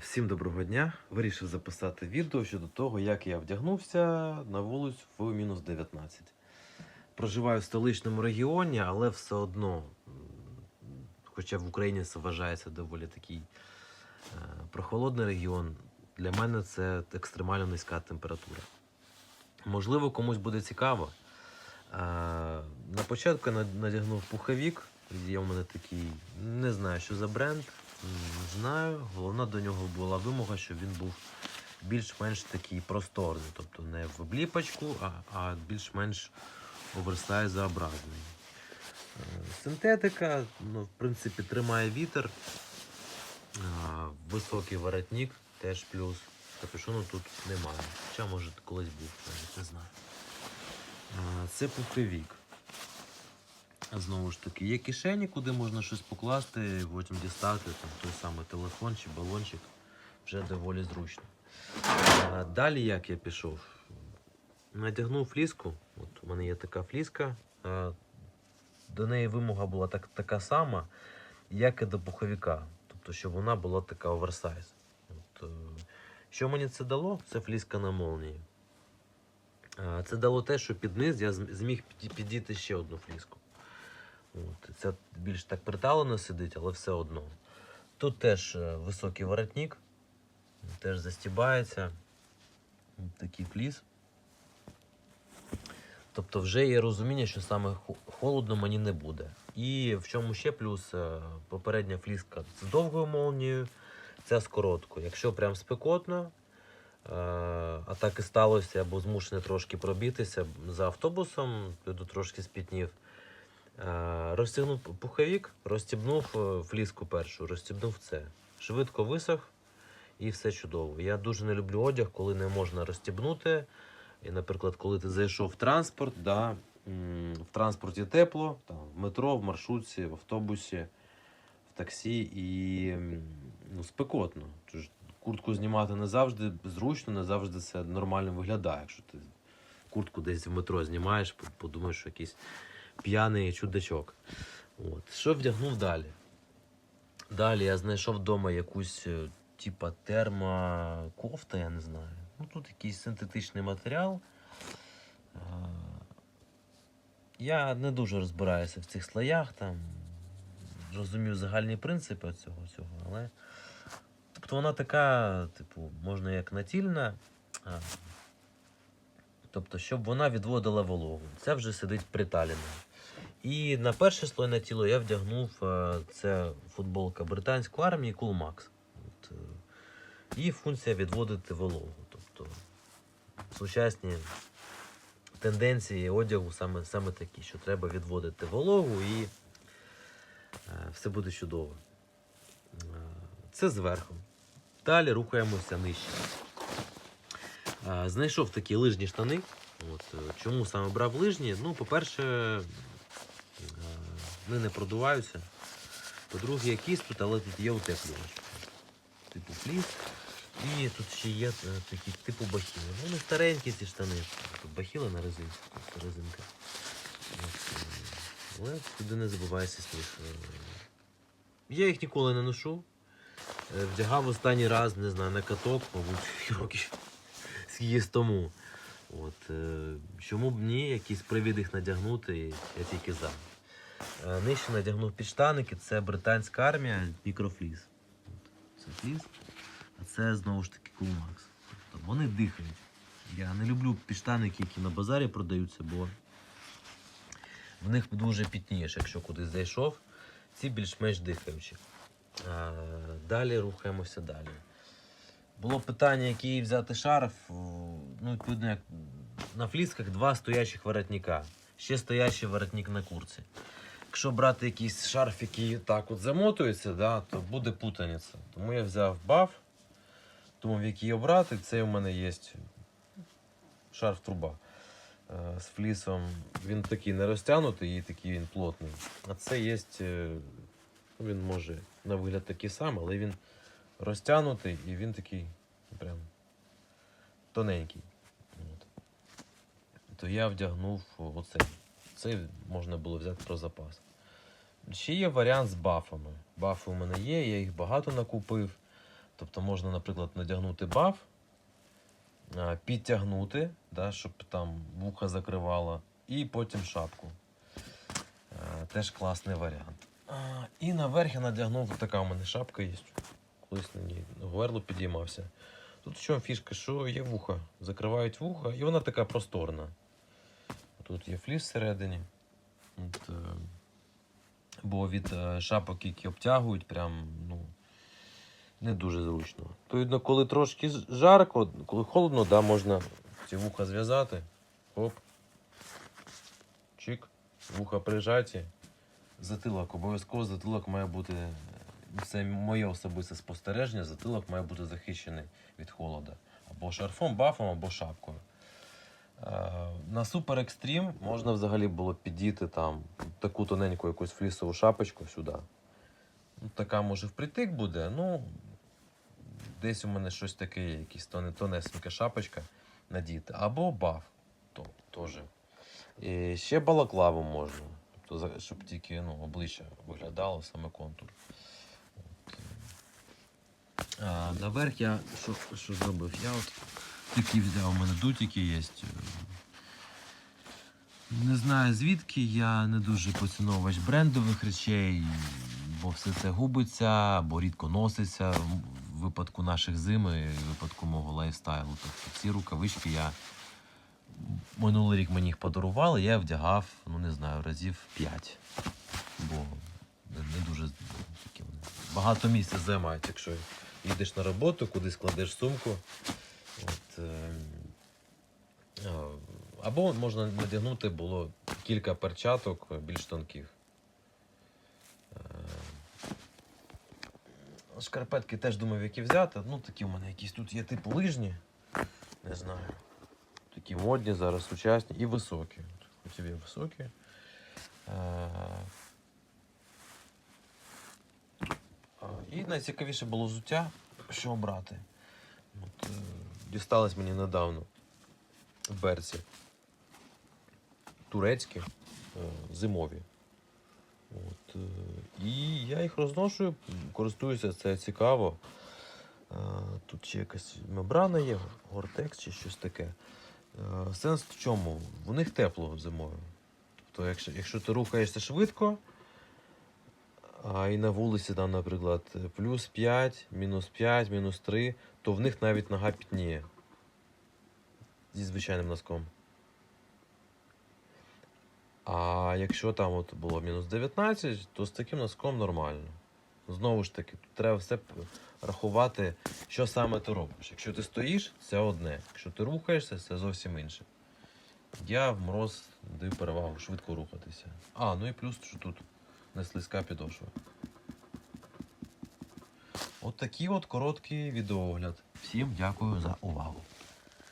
Всім доброго дня. Вирішив записати відео щодо того, як я вдягнувся на вулицю в мінус 19. Проживаю в столичному регіоні, але все одно, хоча в Україні це вважається доволі такий е, прохолодний регіон, для мене це екстремально низька температура. Можливо, комусь буде цікаво. Е, На початку надягнув пуховік. Є у мене такий, не знаю, що за бренд, не знаю. Головна до нього була вимога, щоб він був більш-менш такий просторний, тобто не в обліпочку, а, а більш-менш оверсайзообразний. Е, Синтетика, ну, в принципі, тримає вітер. Високий воротник теж плюс. Капюшону тут немає. Хоча, може, колись був, навіть не знаю. Це пуховік. Знову ж таки, є кишені, куди можна щось покласти, потім дістати там, той самий телефон чи балончик. Вже доволі зручно. А, Далі як я пішов? Надягнув фліску. От у мене є така фліска. До неї вимога була так, така сама, як і до пуховіка. Тобто, щоб вона була така оверсайз. От, е, що мені це дало? Це фліска на молнії. Це дало те, що під низ я зміг підійти ще одну фліску. От. Це більш так приталено сидить, але все одно. Тут теж е, високий воротник, теж застібається. Такий фліс. Тобто вже є розуміння, що саме холодно мені не буде. І в чому ще плюс е, попередня фліска з довгою молнією, ця з короткою. Якщо прям спекотно, е, а так і сталося, або змушений трошки пробітися за автобусом, трошки спітнів. Е, Розтягнув пуховік, розстібнув е, фліску першу, розстібнув це. Швидко висох і все чудово. Я дуже не люблю одяг, коли не можна розстібнути. І, наприклад, коли ти зайшов в транспорт, да, в транспорті тепло, там, в метро, в маршрутці, в автобусі, в таксі і ну, спекотно. Тож куртку знімати не завжди зручно, не завжди це нормально виглядає. Якщо ти куртку десь в метро знімаєш, подумаєш, що якийсь п'яний чудачок. От. Що вдягнув далі? Далі я знайшов вдома якусь е, типа термокофта, я не знаю. Ну тут якийсь синтетичний матеріал. Е, Я не дуже розбираюся в цих слоях, там розумію загальні принципи цього всього, але. Тобто вона така, типу, можна як натільна. Тобто, щоб вона відводила вологу. Це вже сидить приталіна. І на перший слой на тіло я вдягнув е, це футболка британської армії Cool Max. От, е, і функція відводити вологу. Тобто сучасні тенденції одягу саме, саме такі, що треба відводити вологу і е, все буде чудово. Це зверху. Далі рухаємося нижче. Знайшов такі лижні штани. От, чому саме брав лижні? Ну, по-перше, вони не продуваються. По-друге, якісь тут, але тут є утеплювач. Типу фліс. І тут ще є е, такі типу бахіли. Ну, Вони старенькі ці штани. Тут бахіли на резинці, резинка. Але туди не забувайся сніг. Е, Я їх ніколи не ношу. Е, Вдягав останній раз, не знаю, на каток, мабуть, років скільки тому. От, чому б ні, якийсь привід їх надягнути, я тільки за. Е, Нижче надягнув підштаники, це британська армія, мікрофліс. Це фліс, а це знову ж таки Coolmax. Тобто вони дихають. Я не люблю підштаники, які на базарі продаються, бо в них дуже пітнієш, якщо кудись зайшов. Ці більш-менш дихаючі. Далі рухаємося далі. Було питання, який взяти шарф. Ну, відповідно, як на флісках два стоячих воротника. Ще стоящий воротник на курці. Якщо брати якийсь шарф, який так от замотується, да, то буде путаниця. Тому я взяв баф, думав, який обрати. Це у мене є шарф труба е, з флісом. Він такий не розтягнутий і такий він плотний. А це є. Він може на вигляд такий сам, але він розтягнутий і він такий прям тоненький. То я вдягнув оцей. Цей можна було взяти про запас. Ще є варіант з бафами. Бафи у мене є, я їх багато накупив. Тобто можна, наприклад, надягнути баф, підтягнути, да, щоб там вуха закривало, і потім шапку. Теж класний варіант. І наверх я надягнув така у мене шапка є. Колись на ній горло підіймався. Тут в чому фішка, що є вуха. Закривають вуха, і вона така просторна. Тут є фліс всередині. От, е, бо від е, шапок, які обтягують, прям, ну, не дуже зручно. Відповідно, коли трошки жарко, коли холодно, да, можна ці вуха зв'язати. Оп. Чик. Вуха прижаті. Затилок. Обов'язково затилок має бути. Це моє особисте спостереження. Затилок має бути захищений від холода. Або шарфом, бафом, або шапкою. Е, На супер екстрім можна взагалі було підійти там таку тоненьку якусь флісову шапочку сюди. Ну, така може впритик буде, ну десь у мене щось таке, є, тоне, тонесенька шапочка надіти. Або баф. То, теж. І ще балаклаву можна. Тобто, щоб тільки ну, обличчя виглядало, саме контур. От. А, наверх я що, що зробив? Я от такі взяв, у мене дутики є. Не знаю звідки, я не дуже поціновувач брендових речей, бо все це губиться, або рідко носиться в випадку наших зими, в випадку мого лайфстайлу. Тобто ці рукавички я минулий рік мені їх подарували, я вдягав, ну не знаю, разів 5. Бо не, дуже такі вони багато місця займають, якщо їдеш на роботу, кудись кладеш сумку. Е, або можна надягнути було кілька перчаток е, більш тонких. Е, Шкарпетки теж думав, які взяти. Ну, такі у мене якісь тут є типу лижні. Не знаю. Такі модні зараз, сучасні і високі. Хотів я високі. І найцікавіше було взуття, що обрати. От, дісталось мені недавно в берці. Турецькі, е, зимові. От, е, і я їх розношую, користуюся, це цікаво. Е, Тут ще якась мембрана є, гортекс чи щось таке. Сенс в чому? В них тепло зимою. Тобто, якщо, якщо ти рухаєшся швидко, а і на вулиці, там, наприклад, плюс 5, мінус 5, мінус 3, то в них навіть нога пітніє. Зі звичайним носком. А якщо там от було мінус 19, то з таким носком нормально. Знову ж таки, тут треба все рахувати, що саме ти робиш. Якщо ти стоїш, це одне. Якщо ти рухаєшся, це зовсім інше. Я в мороз даю перевагу швидко рухатися. А, ну і плюс, що тут не слизька підошва. От от короткий відеоогляд. Всім дякую за увагу.